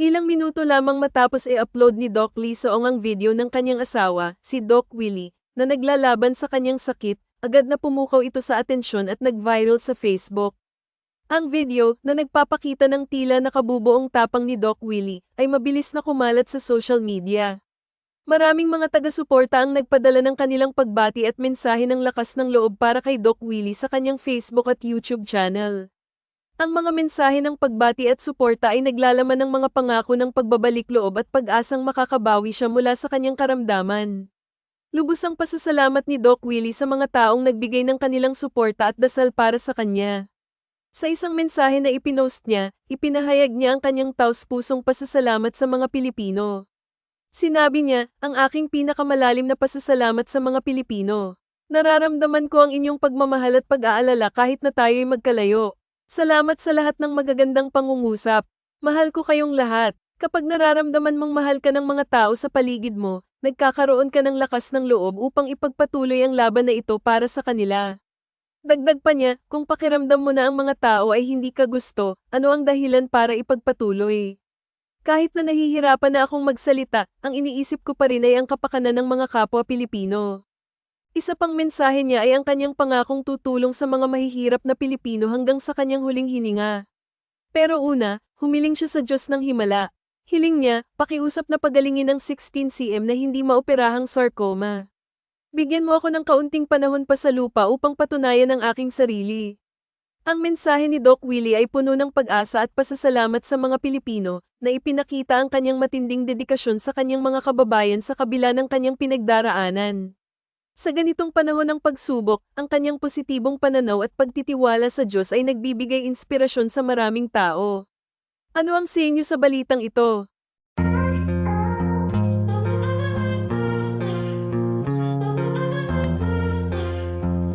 Ilang minuto lamang matapos i-upload ni Doc Lee Soong ang video ng kanyang asawa, si Doc Willie, na naglalaban sa kanyang sakit, agad na pumukaw ito sa atensyon at nag-viral sa Facebook. Ang video, na nagpapakita ng tila nakabubuong tapang ni Doc Willie, ay mabilis na kumalat sa social media. Maraming mga taga-suporta ang nagpadala ng kanilang pagbati at mensahe ng lakas ng loob para kay Doc Willie sa kanyang Facebook at YouTube channel. Ang mga mensahe ng pagbati at suporta ay naglalaman ng mga pangako ng pagbabalik loob at pag-asang makakabawi siya mula sa kanyang karamdaman. Lubos ang pasasalamat ni Doc Willie sa mga taong nagbigay ng kanilang suporta at dasal para sa kanya. Sa isang mensahe na ipinost niya, ipinahayag niya ang kanyang taus-pusong pasasalamat sa mga Pilipino. Sinabi niya, ang aking pinakamalalim na pasasalamat sa mga Pilipino. Nararamdaman ko ang inyong pagmamahal at pag-aalala kahit na tayo'y magkalayo. Salamat sa lahat ng magagandang pangungusap. Mahal ko kayong lahat. Kapag nararamdaman mong mahal ka ng mga tao sa paligid mo, nagkakaroon ka ng lakas ng loob upang ipagpatuloy ang laban na ito para sa kanila. Dagdag pa niya, kung pakiramdam mo na ang mga tao ay hindi ka gusto, ano ang dahilan para ipagpatuloy? Kahit na nahihirapan na akong magsalita, ang iniisip ko pa rin ay ang kapakanan ng mga kapwa Pilipino. Isa pang mensahe niya ay ang kanyang pangakong tutulong sa mga mahihirap na Pilipino hanggang sa kanyang huling hininga. Pero una, humiling siya sa Diyos ng Himala. Hiling niya, pakiusap na pagalingin ng 16cm na hindi maoperahang sarcoma. Bigyan mo ako ng kaunting panahon pa sa lupa upang patunayan ang aking sarili. Ang mensahe ni Doc Willie ay puno ng pag-asa at pasasalamat sa mga Pilipino na ipinakita ang kanyang matinding dedikasyon sa kanyang mga kababayan sa kabila ng kanyang pinagdaraanan. Sa ganitong panahon ng pagsubok, ang kanyang positibong pananaw at pagtitiwala sa Diyos ay nagbibigay inspirasyon sa maraming tao. Ano ang senyo sa balitang ito?